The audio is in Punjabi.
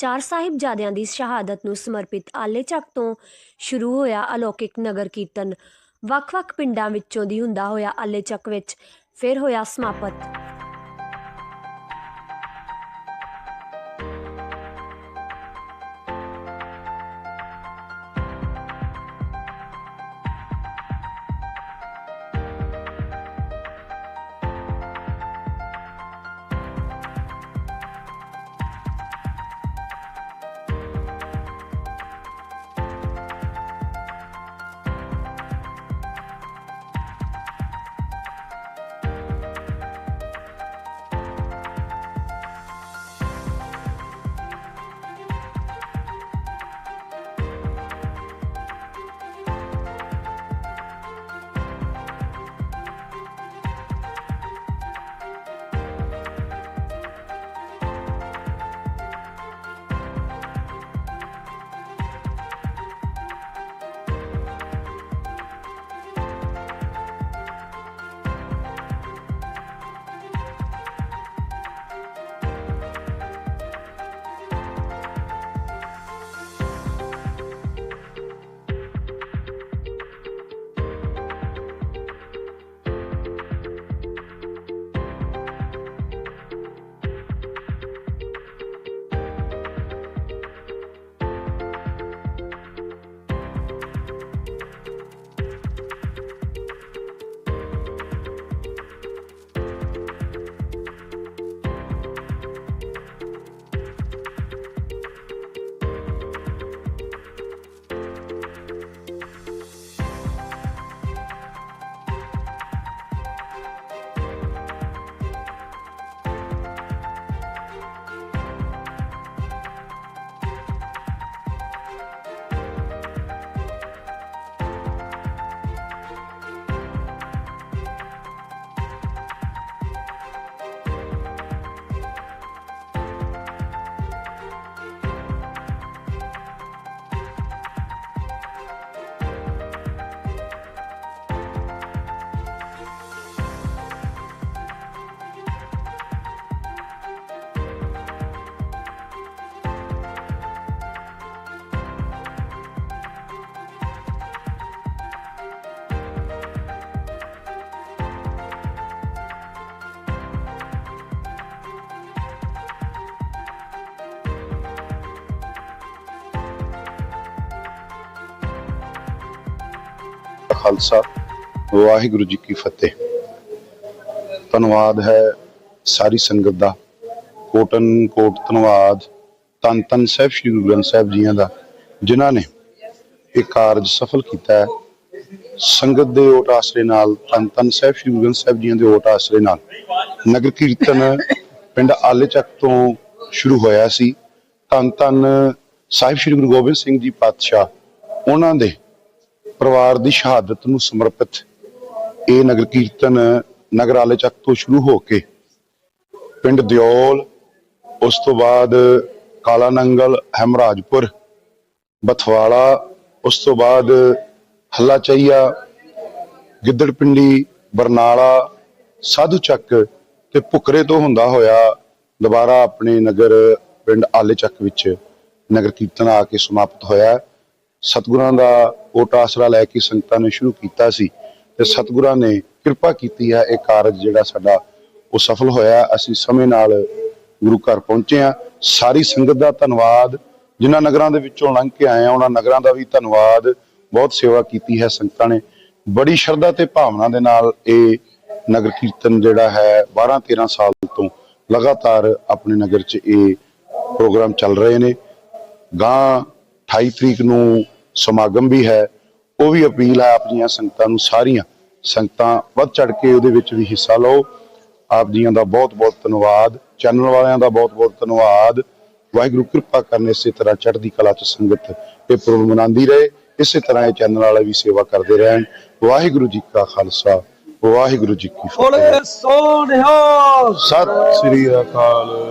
ਚਾਰ ਸਾਹਿਬਜ਼ਾਦਿਆਂ ਦੀ ਸ਼ਹਾਦਤ ਨੂੰ ਸਮਰਪਿਤ ਆਲੇ ਚੱਕ ਤੋਂ ਸ਼ੁਰੂ ਹੋਇਆ ਅਲੌਕਿਕ ਨਗਰ ਕੀਰਤਨ। ਵੱਖ-ਵੱਖ ਪਿੰਡਾਂ ਵਿੱਚੋਂ ਦੀ ਹੁੰਦਾ ਹੋਇਆ ਆਲੇ ਚੱਕ ਵਿੱਚ ਫਿਰ ਹੋਇਆ ਸਮਾਪਤ। ਖਾਲਸਾ, ਵਾਹਿਗੁਰੂ ਜੀ ਕੀ ਫਤਿਹ। ਧੰਨਵਾਦ ਹੈ ਸਾਰੀ ਸੰਗਤ ਦਾ। ਕੋਟਨ ਕੋਟ ਧੰਨਵਾਦ ਤਨ ਤਨ ਸਾਹਿਬ ਸ੍ਰੀ ਗੁਰੂ ਗ੍ਰੰਥ ਸਾਹਿਬ ਜੀਆਂ ਦਾ, ਜਿਨ੍ਹਾਂ ਨੇ ਇਹ ਕਾਰਜ ਸਫਲ ਕੀਤਾ ਹੈ। ਸੰਗਤ ਦੇ ਓਟ ਆਸਰੇ ਨਾਲ ਤਨ ਤਨ ਸਾਹਿਬ ਸ੍ਰੀ ਗੁਰੂ ਗ੍ਰੰਥ ਸਾਹਿਬ ਜੀਆਂ ਦੇ ਓਟ ਆਸਰੇ ਨਾਲ, ਨਗਰ ਕੀਰਤਨ ਪਿੰਡ ਆਲੇ ਚੱਕ ਤੋਂ ਸ਼ੁਰੂ ਹੋਇਆ ਸੀ। ਤਨ ਤਨ ਸਾਹਿਬ ਸ੍ਰੀ ਗੁਰੂ ਗੋਬਿੰਦ ਸਿੰਘ ਜੀ ਪਾਤਸ਼ਾਹ, ਉਹਨਾਂ ਦੇ ਪਰਿਵਾਰ ਦੀ ਸ਼ਹਾਦਤ ਨੂੰ ਸਮਰਪਿਤ ਇਹ ਨਗਰ ਕੀਰਤਨ ਨਗਰ ਆਲੇ ਚੱਕ ਤੋਂ ਸ਼ੁਰੂ ਹੋ ਕੇ ਪਿੰਡ ਦਿਓਲ, ਉਸ ਤੋਂ ਬਾਅਦ ਕਾਲਾ ਨੰਗਲ, ਹਮਰਾਜਪੁਰ ਬਥਵਾਲਾ ਉਸ ਤੋਂ ਬਾਅਦ ਹੱਲਾ ਚਈਆ ਗਿੱਦੜ ਪਿੰਡੀ ਬਰਨਾਲਾ, ਸਾਧੂ ਚੱਕ ਤੇ ਭੁਕਰੇ ਤੋਂ ਹੁੰਦਾ ਹੋਇਆ ਦੁਬਾਰਾ ਆਪਣੇ ਨਗਰ ਪਿੰਡ ਆਲੇ ਚੱਕ ਵਿੱਚ ਨਗਰ ਕੀਰਤਨ ਆ ਕੇ ਸਮਾਪਤ ਹੋਇਆ। ਸਤਿਗੁਰਾਂ ਦਾ ਓਟ ਆਸਰਾ ਲੈ ਕੇ ਸੰਗਤਾਂ ਨੇ ਸ਼ੁਰੂ ਕੀਤਾ ਸੀ ਤੇ ਸਤਿਗੁਰਾਂ ਨੇ ਕਿਰਪਾ ਕੀਤੀ ਹੈ ਇਹ ਕਾਰਜ ਜਿਹੜਾ ਸਾਡਾ ਉਹ ਸਫਲ ਹੋਇਆ। ਅਸੀਂ ਸਮੇਂ ਨਾਲ ਗੁਰੂ ਘਰ ਪਹੁੰਚੇ ਆ ਸਾਰੀ ਸੰਗਤ ਦਾ ਧੰਨਵਾਦ। ਜਿਨ੍ਹਾਂ ਨਗਰਾਂ ਦੇ ਵਿੱਚੋਂ ਲੰਘ ਕੇ ਆਏ ਆ ਉਹਨਾਂ ਨਗਰਾਂ ਦਾ ਵੀ ਧੰਨਵਾਦ। ਬਹੁਤ ਸੇਵਾ ਕੀਤੀ ਹੈ ਸੰਗਤਾਂ ਨੇ। ਬੜੀ ਸ਼ਰਧਾ ਤੇ ਭਾਵਨਾ ਦੇ ਨਾਲ ਇਹ ਨਗਰ ਕੀਰਤਨ ਜਿਹੜਾ ਹੈ 12 13 ਸਾਲ ਤੋਂ ਲਗਾਤਾਰ ਆਪਣੇ ਨਗਰ 'ਚ ਇਹ ਪ੍ਰੋਗਰਾਮ ਚੱਲ ਰਹੇ ਨੇ। ਗਾਂ 28 ਤਰੀਕ ਨੂੰ ਸਮਾਗਮ ਵੀ ਹੈ ਉਹ ਵੀ ਅਪੀਲ ਹੈ ਆਪਣੀਆਂ ਸੰਗਤਾਂ ਨੂੰ ਸਾਰੀਆਂ। ਸੰਗਤਾਂ ਵੱਧ ਚੜ ਕੇ ਉਹਦੇ ਵਿੱਚ ਵੀ ਹਿੱਸਾ ਲਓ। ਆਪ ਜੀਆਂ ਦਾ ਬਹੁਤ ਬਹੁਤ ਧੰਨਵਾਦ। ਚੈਨਲ ਵਾਲਿਆਂ ਦਾ ਬਹੁਤ ਬਹੁਤ ਧੰਨਵਾਦ। ਵਾਹਿਗੁਰੂ ਕਿਰਪਾ ਕਰਨ ਇਸੇ ਤਰ੍ਹਾਂ ਚੜ੍ਹਦੀ ਕਲਾ ਚ ਸੰਗਤ ਇਹ ਪ੍ਰੋਗਰਾਮ ਮਨਾਉਂਦੀ ਰਹੇ। ਇਸੇ ਤਰ੍ਹਾਂ ਇਹ ਚੈਨਲ ਵਾਲੇ ਵੀ ਸੇਵਾ ਕਰਦੇ ਰਹਿਣ। ਵਾਹਿਗੁਰੂ ਜੀ ਕਾ ਖਾਲਸਾ ਵਾਹਿਗੁਰੂ ਜੀ ਕੀ ਫਤਿਹ। ਸੋਨਿਹਾ ਸਤਿ ਸ੍ਰੀ ਅਕਾਲ।